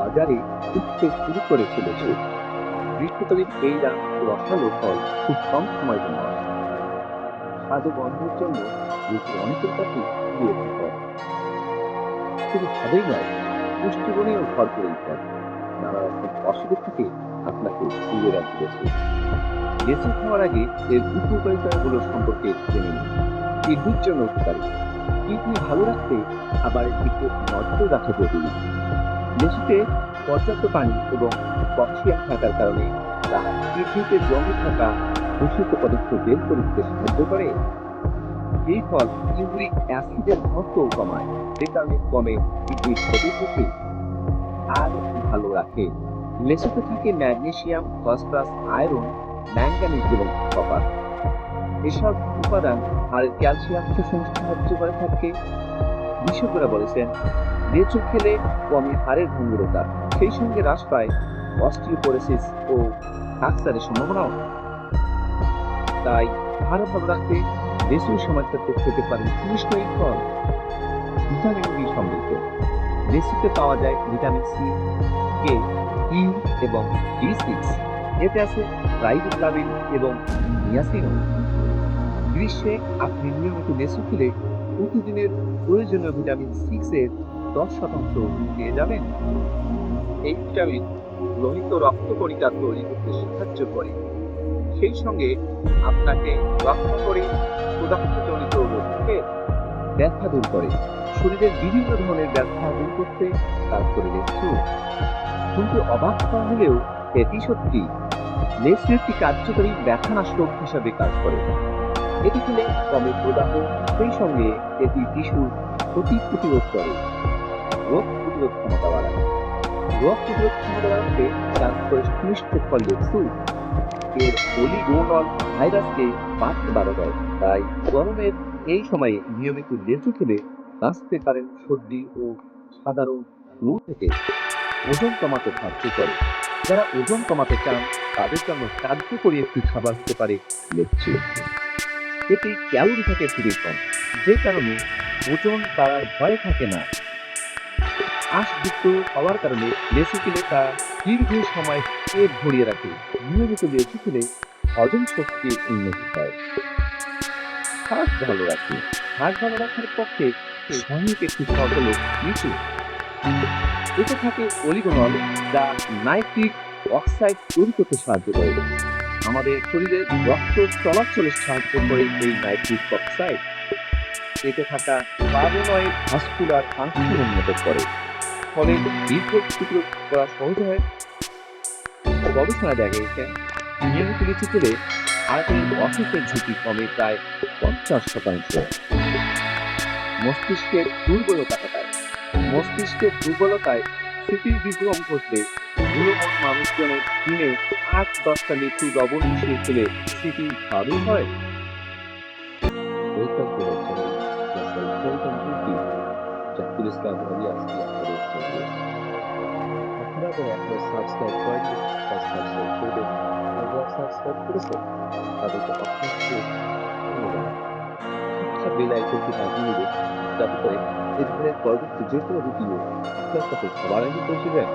বাজারে উঠতে শুরু করে চলেছে গ্রীষ্মকালীন এই রসালো ফল খুব কম সময় জন্য ও গন্ধের জন্য ঋতু অনেকের কাছে বিরক্তিকর শুধু স্বাদেই নয়, পুষ্টিগুণেও ভরপুর এই ফল। নানা রকম অসুখ থেকে আপনাকে দূরে রাখতেছে লেচু খাওয়ার আগে এর উপকারিতাগুলো সম্পর্কে জেনে নিন। কিডনির জন্য উপকারী। কিডনি ভালো রাখতে আবার একটু নজর রাখা জরুরি লেচুতে পর্যাপ্ত পানি এবং পক্সিয়াম থাকার কারণে তা পৃথিবীতে জমে থাকা দূষিত পদার্থ বের করে দিতে সাহায্য করে। এই ফল ইউরিক অ্যাসিডের ঘনত্বও কমায়, যে কারণে কমে কিডনির ক্ষতি থেকে আর ভালো রাখে। লেচুতে থাকে ম্যাগনেসিয়াম, ফসফরাস, আয়রন, ম্যাঙ্গানিজ এবং কপার। এসব উপাদান আর ক্যালসিয়াম শোষণ সাহায্য করে থাকে। বিশেষজ্ঞরা বলেছেন লেচু খেলে কমে হাড়ের ভঙ্গুরতা। সেই সঙ্গে হ্রাস পায় অস্টিওপোরেসিস ও ক্যান্সারের সম্ভাবনাও। তাই হাড় ভালো রাখতে লেচুর সময় খেতে পারেন মিষ্ট এই ফল ভিটামিন বি সমৃদ্ধ। লেচুতে পাওয়া যায় ভিটামিন সি, কে, ই এবং বি সিক্স। এতে আছে রাইবোফ্লাভিন এবং নিয়াসিনও গ্রীষ্মে আপনি নিয়মিত লেচু খেলে প্রতিদিনের প্রয়োজনীয় ভিটামিন সিক্স এর দশ শতাংশ পেয়ে যাবেন। এই ভিটামিন লোহিত রক্ত কণিকা তৈরি করতে সাহায্য করে। সেই সঙ্গে আপনাকে রক্ত করে ক্ষুধার্তজনিত রোগ থেকে ব্যথা দূর করে। শরীরের বিভিন্ন ধরনের ব্যথা দূর করতে কাজ করে লেচু কিন্তু অবাক করা হলেও এটি সত্যি। লেচু একটি কার্যকরী ব্যথানাশক হিসাবে কাজ করে। এটি খেলে কমে প্রদাহ সেই সঙ্গে এটি টিস্যুর ক্ষতি প্রতিরোধ করে। রোগ প্রতিরোধ ক্ষমতা বাড়ায়। রোগ প্রতিরোধ ক্ষমতা বাড়াতে কাজ করে সুনিষ্ট ফল লেচু এর অলিগোনল ভাইরাসকে বাড়তে বাড়া দেয়। তাই গরমের এই সময়ে নিয়মিত লেচু খেলে বাঁচতে পারেন সর্দি ও সাধারণ ফ্লু থেকে। ওজন কমাতে সাহায্য করে। যারা ওজন কমাতে চান, তাদের জন্য কার্যকরী একটি খাবার হতে পারে লেচু। এতে ক্যালোরি থাকে খুবই কম যে কারণে ওজন বাড়ার ভয় থাকে না। আঁশযুক্ত হওয়ার কারণে লেচু খেলে তা দীর্ঘ সময় পেট ভরিয়ে রাখে। নিয়মিত লেচু খেলে হজম শক্তির উন্নতি হয়। হার্ট ভালো রাখে। হার্ট ভালো রাখার পক্ষে সহায়ক একটি হলো লিচু এতে থাকে অলিগোনল যা নাইট্রিক অক্সাইড তৈরি করতে সাহায্য করে। আমাদের শরীরে রক্ত চলাচলে সাহায্য করে এই নাইট্রিক অক্সাইড এতে থাকা কার্বোনয়েড ভাস্কুলার ফাংশন উন্নত করে। ফলে দীর্ঘ প্রতিরোধ করা সহজ হয়। গবেষণা দেখা গেছে নিয়মিত লিচু খেলে হার্টের অসুখের ঝুঁকি কমে প্রায় পঞ্চাশ শতাংশ। মস্তিষ্কের দুর্বলতা কাটায় মস্তিষ্কের দুর্বলতায় স্মৃতির বিভ্রম ঘটলে বুড়োমন মানুষজনের দিনে আট দশটা লিচু লবণ মিশিয়ে খেলে স্মৃতি ভালো হয় তাদেরকে অসংখ্য ধন্যবাদ শিক্ষা বেল আইকনটি বাজিয়ে দেবে যাতে করে ধরনের পরবর্তী যে কোনো ভিডিও আপনার কাছে সবার আগে পৌঁছে যায়